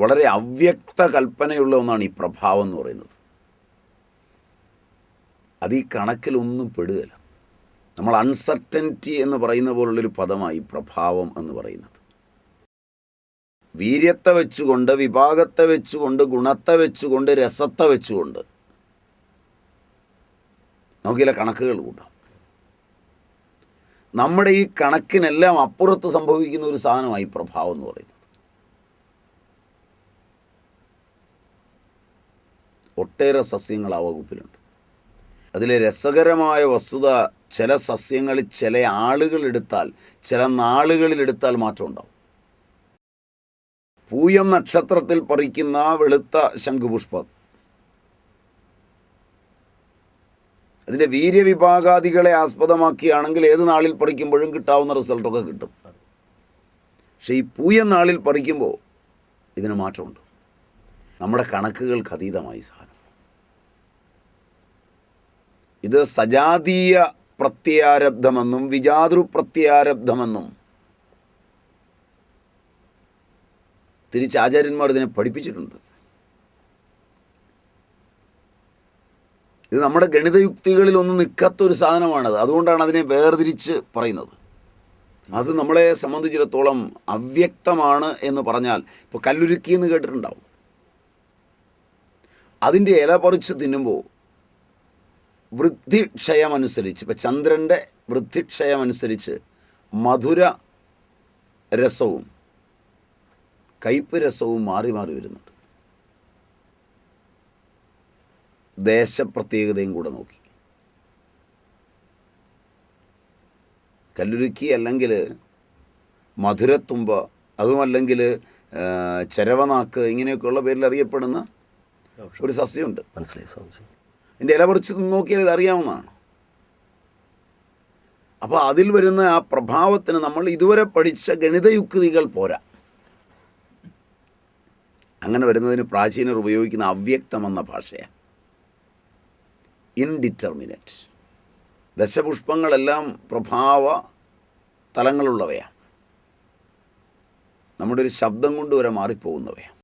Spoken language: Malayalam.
വളരെ അവ്യക്ത കൽപ്പനയുള്ള ഒന്നാണ് ഈ പ്രഭാവം എന്ന് പറയുന്നത്. അത് ഈ കണക്കിലൊന്നും പെടുകയില്ല. നമ്മൾ അൺസർട്ടനിറ്റി എന്ന് പറയുന്ന പോലുള്ളൊരു പദമായി പ്രഭാവം എന്ന് പറയുന്നത്. വീര്യത്തെ വെച്ചുകൊണ്ട് വിഭാഗത്തെ വെച്ചുകൊണ്ട് ഗുണത്തെ വെച്ചുകൊണ്ട് രസത്തെ വെച്ചുകൊണ്ട് നോക്കിയില്ല കണക്കുകൾ കൂട്ടാം. നമ്മുടെ ഈ കണക്കിനെല്ലാം അപ്പുറത്ത് സംഭവിക്കുന്ന ഒരു സാധനമായി പ്രഭാവം എന്ന് പറയുന്നത്. ഒട്ടേറെ സസ്യങ്ങൾ ആ വകുപ്പിലുണ്ട്. അതിലെ രസകരമായ വസ്തുത ചില സസ്യങ്ങളിൽ ചില ആളുകൾ എടുത്താൽ ചില നാളുകളിൽ എടുത്താൽ മാറ്റം ഉണ്ടാവും. പൂയം നക്ഷത്രത്തിൽ പറിക്കുന്ന വെളുത്ത ശംഖുപുഷ്പം. അതിന്റെ വീര്യവിഭാഗാദികളെ ആസ്പദമാക്കിയാണെങ്കിൽ ഏത് നാളിൽ പറിക്കുമ്പോഴും കിട്ടാവുന്ന റിസൾട്ടൊക്കെ കിട്ടും. പക്ഷേ ഈ പൂയം നാളിൽ പറിക്കുമ്പോൾ ഇതിന് മാറ്റമുണ്ട്. നമ്മുടെ കണക്കുകൾക്ക് അതീതമായി സാധനം ഇത് സജാതീയ പ്രത്യാരബ്ധമെന്നും വിജാതൃ പ്രത്യാരബ്ധമെന്നും തിരിച്ച് ആചാര്യന്മാർ ഇതിനെ പഠിപ്പിച്ചിട്ടുണ്ട്. ഇത് നമ്മുടെ ഗണിതയുക്തികളിൽ ഒന്നും നിൽക്കാത്തൊരു സാധനമാണത്. അതുകൊണ്ടാണ് അതിനെ വേർതിരിച്ച് പറയുന്നത്. അത് നമ്മളെ സംബന്ധിച്ചിടത്തോളം അവ്യക്തമാണ് എന്ന് പറഞ്ഞാൽ ഇപ്പോൾ കല്ലുരുക്കി എന്ന് കേട്ടിട്ടുണ്ടാവും. അതിന്റെ ഇല പറിച്ച് തിന്നുമ്പോൾ വൃദ്ധിക്ഷയമനുസരിച്ച് ഇപ്പം ചന്ദ്രന്റെ വൃദ്ധിക്ഷയമനുസരിച്ച് മധുര രസവും കയ്പ് രസവും മാറി മാറി വരുന്നുണ്ട്. ദേശപ്രത്യേകതയും കൂടെ നോക്കി. കല്ലുരുക്കി അല്ലെങ്കിൽ മധുരത്തുമ്പ അതുമല്ലെങ്കിൽ ചരവനാക്ക് ഇങ്ങനെയൊക്കെയുള്ള പേരിൽ അറിയപ്പെടുന്ന ഒരു സസ്യമുണ്ട്. മനസ്സിലായി സ്വാമിജി. എന്റെ ഇല പറിച്ച് നോക്കിയാൽ ഇത് അറിയാവുന്നതാണ്. അപ്പോൾ അതിൽ വരുന്ന ആ പ്രഭാവത്തിന് നമ്മൾ ഇതുവരെ പഠിച്ച ഗണിതയുക്തികൾ പോരാ. അങ്ങനെ വരുന്നതിന് പ്രാചീനർ ഉപയോഗിക്കുന്ന അവ്യക്തമെന്ന ഭാഷയാണ് ഇൻഡിറ്റർമിനറ്റ് ദശപുഷ്പങ്ങളെല്ലാം പ്രഭാവ തലങ്ങളുള്ളവയാണ് നമ്മുടെ ഒരു ശബ്ദം കൊണ്ട് വരെ മാറിപ്പോകുന്നവയാണ്